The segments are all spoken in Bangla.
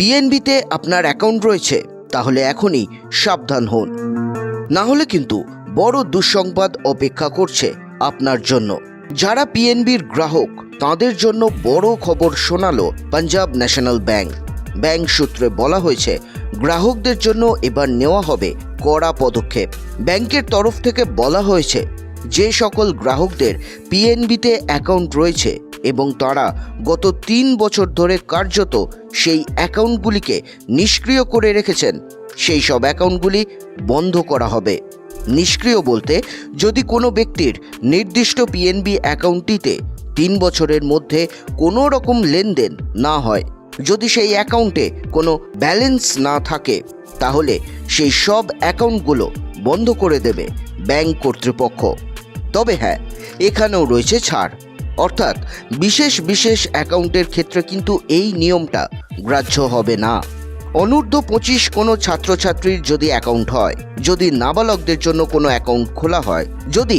পিএনবিতে আপনার অ্যাকাউন্ট রয়েছে, তাহলে এখনই সাবধান হন। না হলে কিন্তু বড় দুঃসংবাদ অপেক্ষা করছে আপনার জন্য। যারা পিএনবির গ্রাহক, তাদের জন্য বড় খবর শোনালো পাঞ্জাব ন্যাশনাল ব্যাংক। ব্যাংক সূত্রে বলা হয়েছে, গ্রাহকদের জন্য এবার নেওয়া হবে কড়া পদক্ষেপ। ব্যাংকের তরফ থেকে বলা হয়েছে, যে সকল গ্রাহকদের পিএনবিতে অ্যাকাউন্ট রয়েছে এবং তারা গত তিন বছর ধরে কার্যত সেই অ্যাকাউন্টগুলিকে নিষ্ক্রিয় করে রেখেছেন। সেই সব অ্যাকাউন্টগুলি বন্ধ করা হবে। নিষ্ক্রিয় বলতে, যদি কোনো ব্যক্তির নির্দিষ্ট পিএনবি অ্যাকাউন্টটিতে তিন বছরের মধ্যে কোনো রকম লেনদেন না হয়, যদি সেই অ্যাকাউন্টে কোনো ব্যালেন্স না থাকে, তাহলে সেই সব অ্যাকাউন্টগুলো বন্ধ করে দেবে ব্যাংক কর্তৃপক্ষ। তবে হ্যাঁ এখানেও রয়েছে ছাড়। অর্থাৎ বিশেষ বিশেষ অ্যাকাউন্টের ক্ষেত্রে কিন্তু এই নিয়মটা গ্রাহ্য হবে না। অনূর্ধ্ব পঁচিশ কোনো ছাত্রছাত্রীর যদি অ্যাকাউন্ট হয়, যদি নাবালকদের জন্য কোনো অ্যাকাউন্ট খোলা হয়, যদি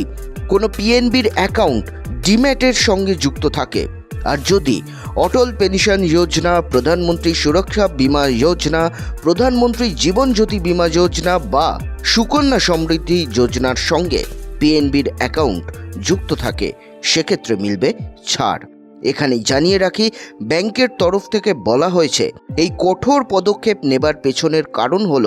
কোনো পিএনবির অ্যাকাউন্ট ডিম্যাটের সঙ্গে যুক্ত থাকে, আর যদি অটল পেনশন যোজনা, প্রধানমন্ত্রী সুরক্ষা বীমা যোজনা, প্রধানমন্ত্রী জীবন জ্যোতি বীমা যোজনা বা সুকন্যা সমৃদ্ধি যোজনার সঙ্গে পিএনবির অ্যাকাউন্ট যুক্ত থাকে, সেক্ষেত্রে মিলবে ছাড়। এখানে জানিয়ে রাখি, ব্যাংকের তরফ থেকে বলা হয়েছে, এই কঠোর পদক্ষেপ নেবার পেছনের কারণ হল,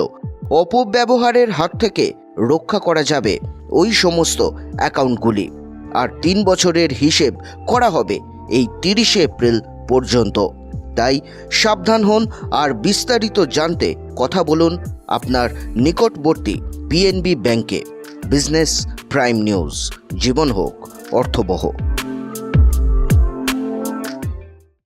অপব্যবহারের হাত থেকে রক্ষা করা যাবে ওই সমস্ত অ্যাকাউন্টগুলি আর তিন বছরের হিসেব করা হবে এই তিরিশে এপ্রিল পর্যন্ত। তাই সাবধান হন আর বিস্তারিত জানতে কথা বলুন আপনার নিকটবর্তী পিএনবি ব্যাংকে। Business prime news. জীবন হোক অর্থবহ।